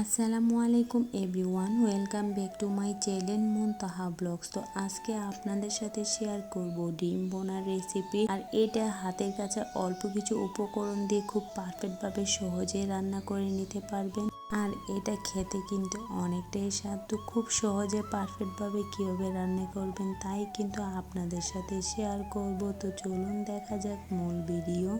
আসসালামু আলাইকুম everyone, welcome back to my channel Muntaha blogs. তো আজকে আপনাদের সাথে শেয়ার করব ডিম বোনার রেসিপি আর এটা হাতের কাছে অল্প কিছু উপকরণ দিয়ে খুব পারফেক্টভাবে সহজে রান্না করে নিতে পারবেন। আর এটা খেতে কিন্তু অনেকটাই স্বাদ তো খুব সহজে পারফেক্টভাবে কীভাবে রান্না করবেন তাই কিন্তু আপনাদের সাথে শেয়ার করব। তো চলুন দেখা যাক মূল ভিডিও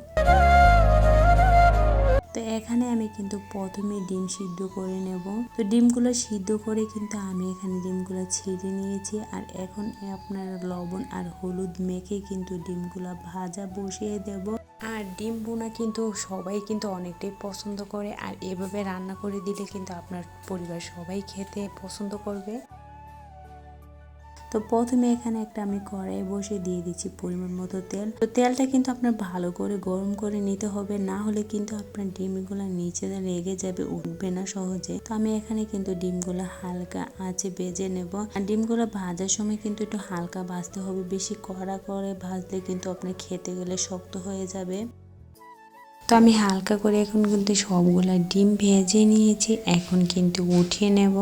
তো এখানে আমি কিন্তু প্রথমে ডিম সিদ্ধ করে নেব। তো ডিমগুলো সিদ্ধ করে কিন্তু আমি এখানে ডিমগুলো ছিঁড়ে নিয়েছি আর এখন আপনারা লবণ আর হলুদ মেখে কিন্তু ডিমগুলো ভাজা বসিয়ে দেব। আর ডিম বোনা কিন্তু সবাই কিন্তু অনেকটাই পছন্দ করে আর এভাবে রান্না করে দিলে কিন্তু আপনার পরিবার সবাই খেতে পছন্দ করবে। তো প্রথমে এখানে একটা আমি কড়াই বসে দিয়ে দিচ্ছি পরিমাণ মতো তেল। তো তেলটা কিন্তু আপনার ভালো করে গরম করে নিতে হবে, না হলে কিন্তু আপনার ডিমগুলো নিচে লেগে যাবে, উঠবে না সহজে। তো আমি এখানে কিন্তু ডিমগুলো হালকা আঁচে বেজে নেব। আর ডিমগুলো ভাজার সময় কিন্তু একটু হালকা ভাজতে হবে, বেশি কড়া করে ভাজলে কিন্তু আপনার খেতে গেলে শক্ত হয়ে যাবে। তো আমি হালকা করে এখন কিন্তু সবগুলা ডিম ভেজে নিয়েছি, এখন কিন্তু উঠিয়ে নেব।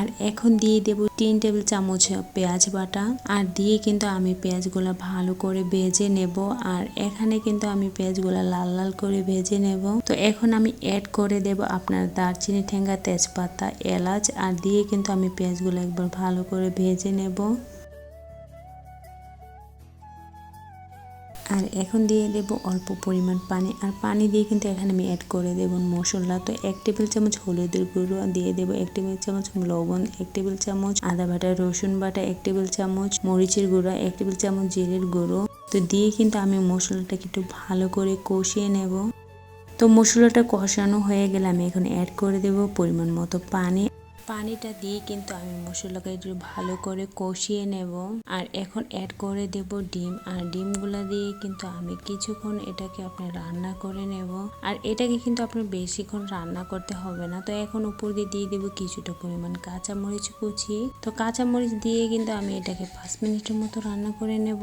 আর এখন দিয়ে দেব তিন টেবিল চামচ পেঁয়াজ বাটা। আর দিয়ে কিন্তু আমি পেঁয়াজগুলো ভালো করে ভেজে নেব। আর এখানে কিন্তু আমি পেঁয়াজগুলো লাল লাল করে ভেজে নেব। তো এখন আমি অ্যাড করে দেব আপনার দারচিনি, ঠেঙ্গা, তেজপাতা, এলাচ। আর দিয়ে কিন্তু আমি পেঁয়াজগুলো একবার ভালো করে ভেজে নেব। আর এখন দিয়ে দেব অল্প পরিমাণ পানি। আর পানি দিয়ে কিন্তু এখানে আমি অ্যাড করে দেব মশলা। তো এক টেবিল চামচ হলুদের গুঁড়ো, দিয়ে দেব এক টেবিল চামচ লবণ, এক টেবিল চামচ আদা বাটা, রসুন বাটা, এক টেবিল চামচ মরিচের গুঁড়ো, এক টেবিল চামচ জিরের গুঁড়ো। তো দিয়ে কিন্তু আমি মশলাটাকে একটু ভালো করে কষিয়ে নেব। তো মশলাটা কষানো হয়ে গেলে আমি এখন অ্যাড করে দেব পরিমাণ মতো পানি। পানিটা দিয়ে কিন্তু আমি মশলাকে একটু ভালো করে কষিয়ে নেব। আর এখন অ্যাড করে দেব ডিম। আর ডিমগুলা দিয়ে কিন্তু আমি কিছুক্ষণ এটাকে আপনি রান্না করে নেব। আর এটাকে কিন্তু আপনার বেশিক্ষণ রান্না করতে হবে না। তো এখন উপর দিয়ে দিয়ে দেবো কিছুটা পরিমাণ কাঁচামরিচ কুচি। তো কাঁচামরিচ দিয়ে কিন্তু আমি এটাকে পাঁচ মিনিটের মতো রান্না করে নেব।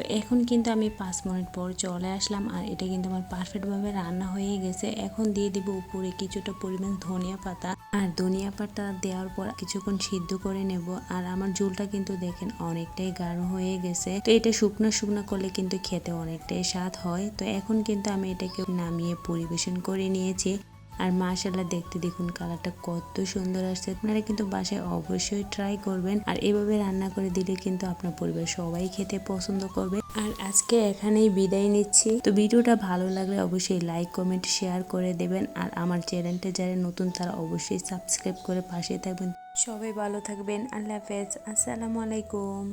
তো এখন কিন্তু আমি পাঁচ মিনিট পর চলে আসলাম আর এটা কিন্তু আমার পারফেক্টভাবে রান্না হয়ে গেছে। এখন দিয়ে দিব উপরে কিছুটা পরিমাণ ধনিয়া পাতা। আর ধনিয়া পাতা দেওয়ার পর কিছুক্ষণ সিদ্ধ করে নেব। আর আমার ঝোলটা কিন্তু দেখেন অনেকটাই গাঢ় হয়ে গেছে। তো এটা শুকনো শুকনো করলে কিন্তু খেতে অনেকটাই স্বাদ হয়। তো এখন কিন্তু আমি এটাকে নামিয়ে পরিবেশন করে নিয়েছি। আর মাশাল্লাহ দেখতে দেখুন কালারটা কত সুন্দর আসছে। আপনারা কিন্তু বাসায় অবশ্যই ট্রাই করবেন আর এভাবে রান্না করে দিলে কিন্তু আপনার পরিবার সবাই খেতে পছন্দ করবে। আর আজকে এখানেই বিদায় নিচ্ছি। তো ভিডিওটা ভালো লাগলে অবশ্যই লাইক কমেন্ট শেয়ার করে দেবেন। আর আমার চ্যানেলটা যারা নতুন তারা অবশ্যই সাবস্ক্রাইব করে পাশে থাকবেন। সবাই ভালো থাকবেন। আল্লাহ হাফেজ। আসসালামু আলাইকুম।